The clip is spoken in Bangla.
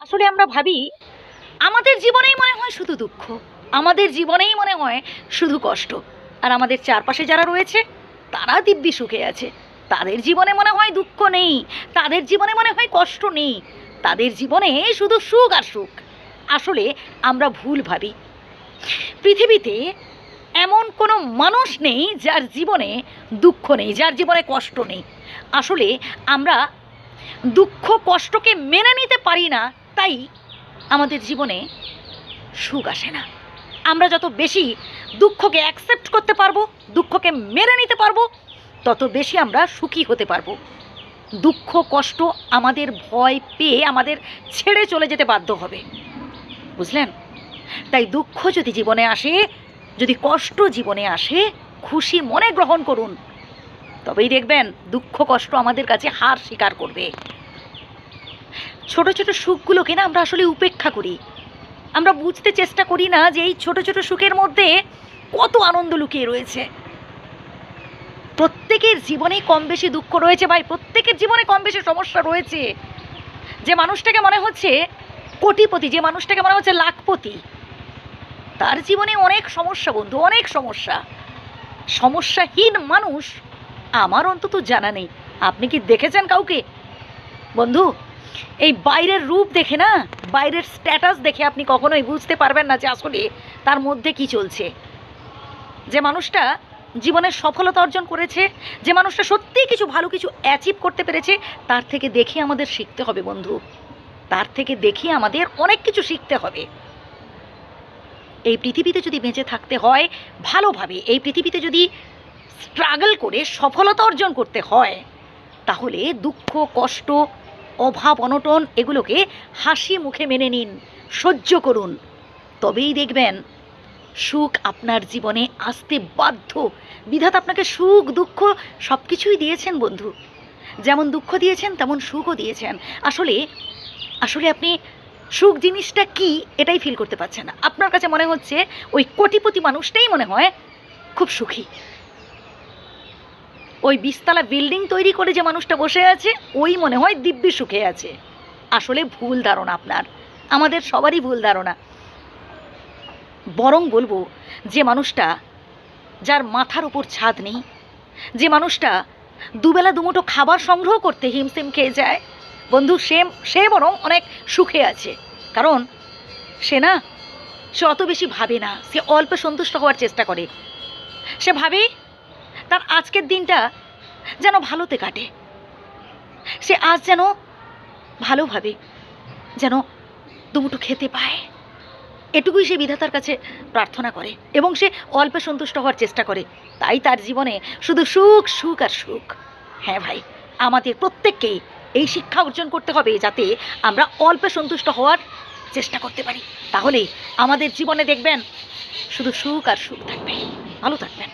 আসলে আমরা ভাবি, আমাদের জীবনেই মনে হয় শুধু দুঃখ। আমাদের জীবনেই মনে হয় শুধু কষ্ট। আর আমাদের চারপাশে যারা রয়েছে, তারা দিব্যি সুখে আছে। তাদের জীবনে মনে হয় দুঃখ নেই, তাদের জীবনে মনে হয় কষ্ট নেই। তাদের জীবনে শুধু সুখ আর সুখ। আসলে আমরা ভুল ভাবি। পৃথিবীতে এমন কোনো মানুষ নেই যার জীবনে দুঃখ নেই, যার জীবনে কষ্ট নেই। আসলে আমরা দুঃখ কষ্টকে মেনে নিতে পারি না তাই আমাদের জীবনে সুখ আসে না। আমরা যত বেশি দুঃখকে অ্যাকসেপ্ট করতে পারব, দুঃখকে মেনে নিতে পারব, তত বেশি আমরা সুখী হতে পারব। দুঃখ, কষ্ট আমাদের ভয় পেয়ে আমাদের ছেড়ে চলে যেতে বাধ্য হবে। বুঝলেন? তাই দুঃখ যদি জীবনে আসে, যদি কষ্ট জীবনে আসে, খুশি মনে গ্রহণ করুন। তবেই দেখবেন দুঃখ, কষ্ট আমাদের কাছে হার স্বীকার করবে। ছোট ছোট সুখগুলোকে না আমরা আসলে উপেক্ষা করি। আমরা বুঝতে চেষ্টা করি না যে এই ছোট ছোট সুখের মধ্যে কত আনন্দ লুকিয়ে রয়েছে। প্রত্যেকের জীবনে কম বেশি দুঃখ রয়েছে ভাই, প্রত্যেকের জীবনে কম বেশি সমস্যা রয়েছে। যে মানুষটাকে মনে হচ্ছে কোটিপতি, যে মানুষটাকে মনে হচ্ছে লাখপতি, তার জীবনে অনেক সমস্যা বন্ধু, অনেক সমস্যা। সমস্যাহীন মানুষ আমার অন্তত জানা নেই। আপনি কি দেখেছেন কাউকে? বন্ধু এই বাইরের রূপ দেখে না, বাইরের স্ট্যাটাস দেখে আপনি কখনোই বুঝতে পারবেন না যে আসলে তার মধ্যে কি চলছে। যে মানুষটা জীবনের সফলতা অর্জন করেছে, যে মানুষটা সত্যিই কিছু ভালো কিছু অ্যাচিভ করতে পেরেছে, তার থেকে দেখে আমাদের শিখতে হবে বন্ধু। তার থেকে দেখে আমাদের অনেক কিছু শিখতে হবে। এই পৃথিবীতে যদি বেঁচে থাকতে হয় ভালোভাবে, এই পৃথিবীতে যদি স্ট্রাগল করে সফলতা অর্জন করতে হয়, তাহলে দুঃখ, কষ্ট অভাব, অনটন, এগুলোকে হাসি মুখে মেনে নিন, সহ্য করুন। তবেই দেখবেন সুখ আপনার জীবনে আসতে বাধ্য। বিধাত আপনাকে সুখ, দুঃখ সব কিছুই দিয়েছেন, বন্ধু। যেমন দুঃখ দিয়েছেন, তেমন সুখও দিয়েছেন। আসলে আসলে আপনি সুখ জিনিসটা কি, এটাই ফিল করতে পারছেন না। আপনার কাছে মনে হচ্ছে ওই কোটিপতি মানুষটাই মনে হয় খুব সুখী। ওই বিশতলা বিল্ডিং তৈরি করে যে মানুষটা বসে আছে, ওই মনে হয় দিব্যি সুখে আছে। আসলে ভুল ধারণা আপনার। আমাদের সবারই ভুল ধারণা। বরং বলব, যে মানুষটা যার মাথার উপর ছাদ নেই, যে মানুষটা দুবেলা দুমুঠো খাবার সংগ্রহ করতে হিমসিম খেয়ে যায়, বন্ধু, সে সে বরং অনেক সুখে আছে। কারণ সে না, সে অত বেশি ভাবে না, সে অল্প সন্তুষ্ট হওয়ার চেষ্টা করে। সে ভাবে তার আজকের দিনটা যেন ভালোতে কাটে। সে আজ যেন ভালোভাবে যেন দুমুটো খেতে পায়। এটুকুই সে বিধাতার কাছে প্রার্থনা করে এবং সে অল্পে সন্তুষ্ট হওয়ার চেষ্টা করে। তাই তার জীবনে শুধু সুখ সুখ আর সুখ। হ্যাঁ ভাই, আমাদের প্রত্যেককেই এই শিক্ষা অর্জন করতে হবে যাতে আমরা অল্পে সন্তুষ্ট হওয়ার চেষ্টা করতে পারি। তাহলেই আমাদের জীবনে দেখবেন শুধু সুখ আর সুখ থাকবে। ভালো থাকবেন।